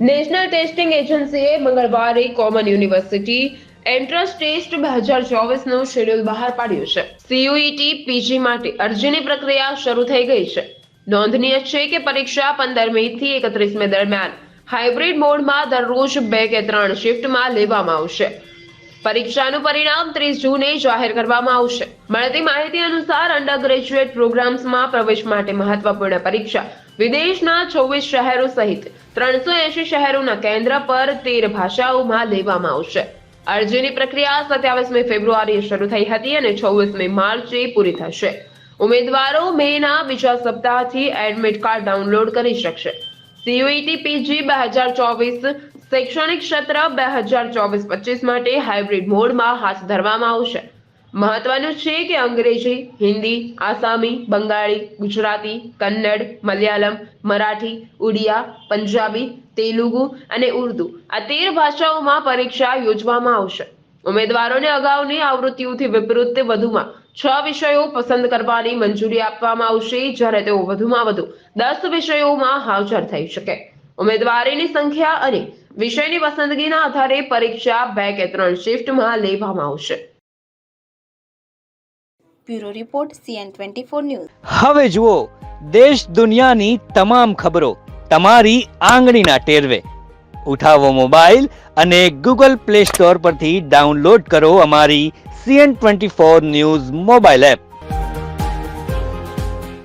National testing એજન્સીએ મંગળવારે common university entrance test બે હજાર ચોવીસનું શેડ્યુલ બહાર પાડ્યું છે. સીયુઈટી પીજી માટે અરજીની પ્રક્રિયા શરૂ થઈ ગઈ છે. નોંધનીય છે કે પરીક્ષા પંદર મે થી એકત્રીસ મે દરમિયાન હાઇબ્રિડ મોડમાં દરરોજ બે કે ત્રણ શિફ્ટમાં લેવામાં આવશે. પરીક્ષાનું પરિણામ ત્રીસ જૂને જાહેર કરવામાં આવશે. મળતી માહિતી અનુસાર અંડર ગ્રેજ્યુએટ પ્રોગ્રામ્સમાં પ્રવેશ માટે મહત્વપૂર્ણ પરીક્ષા વિદેશના છવ્વીસ શહેરો સહિત ત્રણસો એંશી શહેરોના કેન્દ્ર પર તેર ભાષાઓમાં લેવામાં આવશે. અરજીની પ્રક્રિયા સત્યાવીસમી ફેબ્રુઆરીએ શરૂ થઈ હતી અને છવ્વીસમી માર્ચે પૂરી થશે. ઉમેદવારો મેના બીજા સપ્તાહથી એડમિટ કાર્ડ ડાઉનલોડ કરી શકશે. સીયુઈટી પીજી બે હજાર ચોવીસ શૈક્ષણિક સત્ર બે હજાર ચોવીસ પચીસ માટે હાઇબ્રિડ મોડમાં હાથ ધરવામાં આવશે. મહત્વનું છે કે અંગ્રેજી, હિન્દી, આસામી, બંગાળી, ગુજરાતી, કન્નડ, મલયાલમ, મરાઠી, ઉડિયા, પંજાબી, તેલુગુ અને ઉર્દુ આ તેર ભાષાઓમાં પરીક્ષા યોજવામાં આવશે. ઉમેદવારોને અગાઉની આવૃત્તિઓથી વિપરીત વધુમાં છ વિષયો પસંદ કરવાની મંજૂરી આપવામાં આવશે. જ્યારે તેઓ વધુમાં વધુ દસ વિષયોમાં હાજર થઈ શકે. ઉમેદવારીની સંખ્યા અને વિષયની પસંદગીના આધારે પરીક્ષા બે કે ત્રણ શિફ્ટમાં લેવામાં આવશે. Bureau report CN twenty four news. હવે જુઓ દેશ દુનિયાની તમામ ખબરો તમારી આંગળીના ટેરવે. ઉઠાવો મોબાઈલ અને ગૂગલ પ્લે સ્ટોર પરથી ડાઉનલોડ કરો અમારી CN twenty four news mobile app.